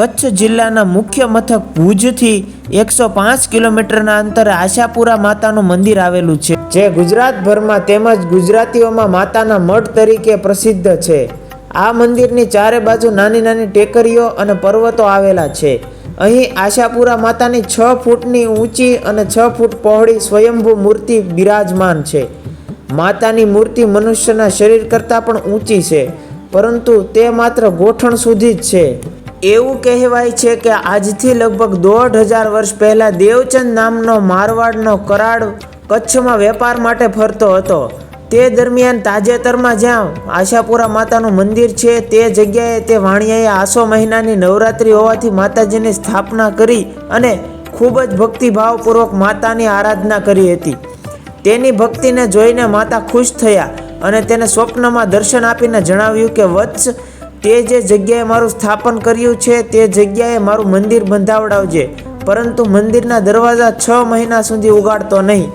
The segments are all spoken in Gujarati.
કચ્છ જિલ્લાના મુખ્ય મથક ભુજથી એકસો પાંચ કિલોમીટરના અંતરે આશાપુરા માતાનું મંદિર આવેલું છે, જે ગુજરાતભરમાં તેમજ ગુજરાતીઓમાં માતાના મઠ તરીકે પ્રસિદ્ધ છે. આ મંદિરની ચારે બાજુ નાની નાની ટેકરીઓ અને પર્વતો આવેલા છે. અહીં આશાપુરા માતાની છ ફૂટની ઊંચી અને છ ફૂટ પહોળી સ્વયંભૂ મૂર્તિ બિરાજમાન છે. માતાની મૂર્તિ મનુષ્યના શરીર કરતાં પણ ઊંચી છે, પરંતુ તે માત્ર ગોઠણ સુધી જ છે. એવું કહેવાય છે કે આજથી લગભગ દોઢ હજાર વર્ષ પહેલાં દેવચંદ નામનો મારવાડનો કરાડ કચ્છમાં વેપાર માટે ફરતો હતો. તે દરમિયાન તાજેતરમાં જ્યાં આશાપુરા માતાનું મંદિર છે, તે જગ્યાએ તે વાણિયાએ આસો મહિનાની નવરાત્રિ હોવાથી માતાજીની સ્થાપના કરી અને ખૂબ જ ભક્તિભાવપૂર્વક માતાની આરાધના કરી હતી. તેની ભક્તિને જોઈને માતા ખુશ થયા અને તેને સ્વપ્નમાં દર્શન આપીને જણાવ્યું કે, વત્સ તે જે જગ્યાએ મારું સ્થાપન કર્યું છે, તે જગ્યાએ મારું મંદિર બંધાવડાવજે. પરંતુ મંદિરના દરવાજા છ મહિના સુધી ઉગાડતો નહીં.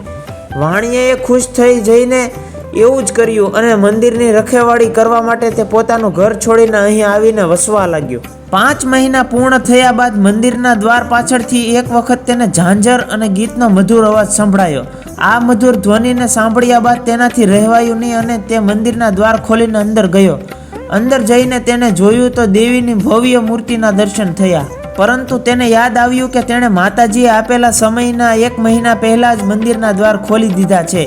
વાણિયાએ ખુશ થઈ જઈને એવું જ કર્યું અને મંદિરની રખેવાળી કરવા માટે તે પોતાનું ઘર છોડીને અહીં આવીને વસવા લાગ્યો. પાંચ મહિના પૂર્ણ થયા બાદ મંદિરના દ્વાર પાછળથી એક વખત તેને ઝાંઝર અને ગીતનો મધુર અવાજ સંભળાયો. આ મધુર ધ્વનિને સાંભળ્યા બાદ તેનાથી રહેવાયું નહીં અને તે મંદિરના દ્વાર ખોલીને અંદર ગયો. અંદર જઈને તેને જોયું તો દેવીની ભવ્ય મૂર્તિના દર્શન થયા. પરંતુ તેને યાદ આવ્યું કે તેણે માતાજીએ આપેલા સમયના એક મહિના પહેલાં જ મંદિરના દ્વાર ખોલી દીધા છે,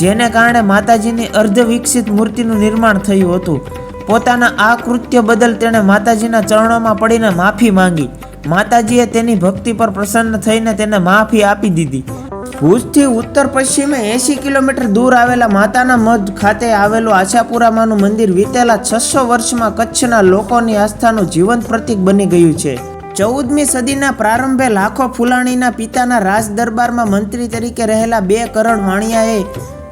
જેને કારણે માતાજીની અર્ધ વિકસિત મૂર્તિનું નિર્માણ થયું હતું. પોતાના આ કૃત્ય બદલ તેણે માતાજીના ચરણોમાં પડીને માફી માંગી. માતાજીએ તેની ભક્તિ પર પ્રસન્ન થઈને તેને માફી આપી દીધી. ભુજથી ઉત્તર પશ્ચિમે એંશી કિલોમીટર દૂર આવેલા માતાના મઢ ખાતે આવેલું આશાપુરામાનું મંદિર વીતેલા છસો વર્ષમાં કચ્છના લોકોની આસ્થાનું જીવંત પ્રતીક બની ગયું છે. ચૌદમી સદીના પ્રારંભે લાખો ફુલાણીના પિતાના રાજ દરબારમાં મંત્રી તરીકે રહેલા બે કરણ વાણિયાએ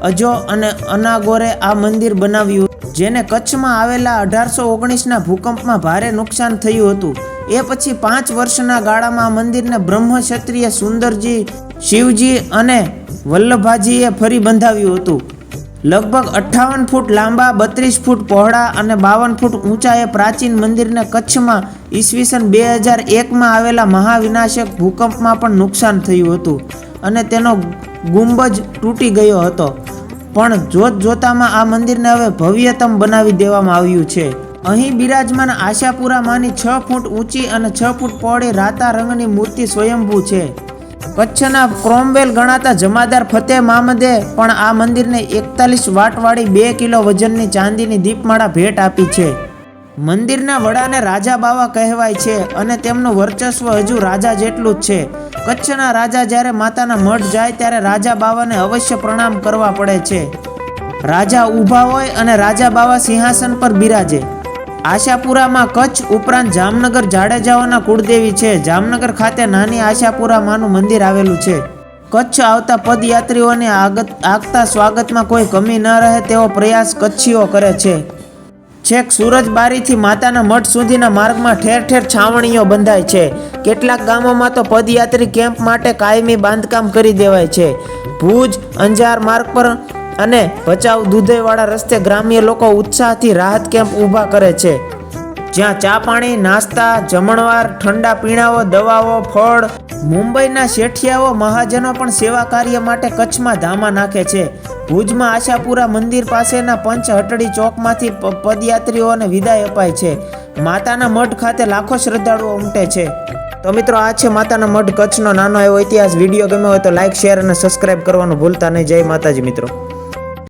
અજો અને અનાગોરે આ મંદિર બનાવ્યું જેને કચ્છમાં આવેલા અઢારસો ઓગણીસના ભૂકંપમાં ભારે નુકસાન થયું હતું. એ પછી પાંચ વર્ષના ગાળામાં આ મંદિરને બ્રહ્મ ક્ષત્રિય સુંદરજી શિવજી અને વલ્લભાજીએ ફરી બંધાવ્યું હતું. લગભગ અઠ્ઠાવન ફૂટ લાંબા, બત્રીસ ફૂટ પહોળા અને બાવન ફૂટ ઊંચાએ પ્રાચીન મંદિરને કચ્છમાં ઈસવીસન બે હજાર એકમાં આવેલા મહાવિનાશક ભૂકંપમાં પણ નુકસાન થયું હતું અને તેનો ગુંબજ તૂટી ગયો હતો. પણ જોત જોતામાં આ મંદિરને હવે ભવ્યતમ બનાવી દેવામાં આવ્યું છે. અહીં બિરાજમાન આશાપુરામાંની છ ફૂટ ઊંચી અને છ ફૂટ પહોળી રાતા રંગની મૂર્તિ સ્વયંભૂ છે. કચ્છના ક્રોમવેલ ગણાતા જમાદાર ફતેહ મામદે પણ આ મંદિરને એકતાલીસ વાટવાળી બે કિલો વજનની ચાંદીની દીપમાળા ભેટ આપી છે. મંદિરના વડાને રાજા બાવા કહેવાય છે અને તેમનું વર્ચસ્વ હજુ રાજા જેટલું જ છે. કચ્છના રાજા જ્યારે માતાના મઠ જાય ત્યારે રાજા બાવાને અવશ્ય પ્રણામ કરવા પડે છે. રાજા ઊભા હોય અને રાજા બાવા સિંહાસન પર બિરાજે. આશાપુરામાં કચ્છ ઉપરાંત જામનગર, જાડેજાઓના કુળદેવી છે. જામનગર ખાતે નાની આશાપુરા માનું મંદિર આવેલું છે. કચ્છ આવતા પદયાત્રીઓને આગત, આગતા સ્વાગતમાં કોઈ કમી ન રહે તેવો પ્રયાસ કચ્છીઓ કરે છે. છેક સુરજબારીથી માતાના મઠ સુધીના માર્ગમાં ઠેર ઠેર છાવણીઓ બંધાય છે. કેટલાક ગામોમાં તો પદયાત્રી કેમ્પ માટે કાયમી બાંધકામ કરી દેવાય છે. ભુજ અંજાર માર્ગ પર અને ભચાઉ દુધઈવાળા રસ્તે ગ્રામ્ય લોકો ઉત્સાહથી રાહત કેમ્પ ઊભા કરે છે. જ્યાં ચા પાણી, નાસ્તા, જમણવાર, ઠંડા પીણાઓ, દવાઓ, ફળ, મુંબઈના શેઠિયાઓ, મહાજનો પણ સેવા કાર્ય માટે કચ્છમાં ધામા નાખે છે. ભુજમાં આશાપુરા મંદિર પાસેના પંચ હટડી ચોકમાંથી પદયાત્રીઓને વિદાય અપાય છે. માતાના મઢ ખાતે લાખો શ્રદ્ધાળુઓ ઉમટે છે. તો મિત્રો, આ છે માતાના મઢ કચ્છનો નાનો એવો ઇતિહાસ. વીડિયો ગમ્યો હોય તો લાઇક શેર અને સબસ્ક્રાઇબ કરવાનું ભૂલતા નહીં. જય માતાજી મિત્રો.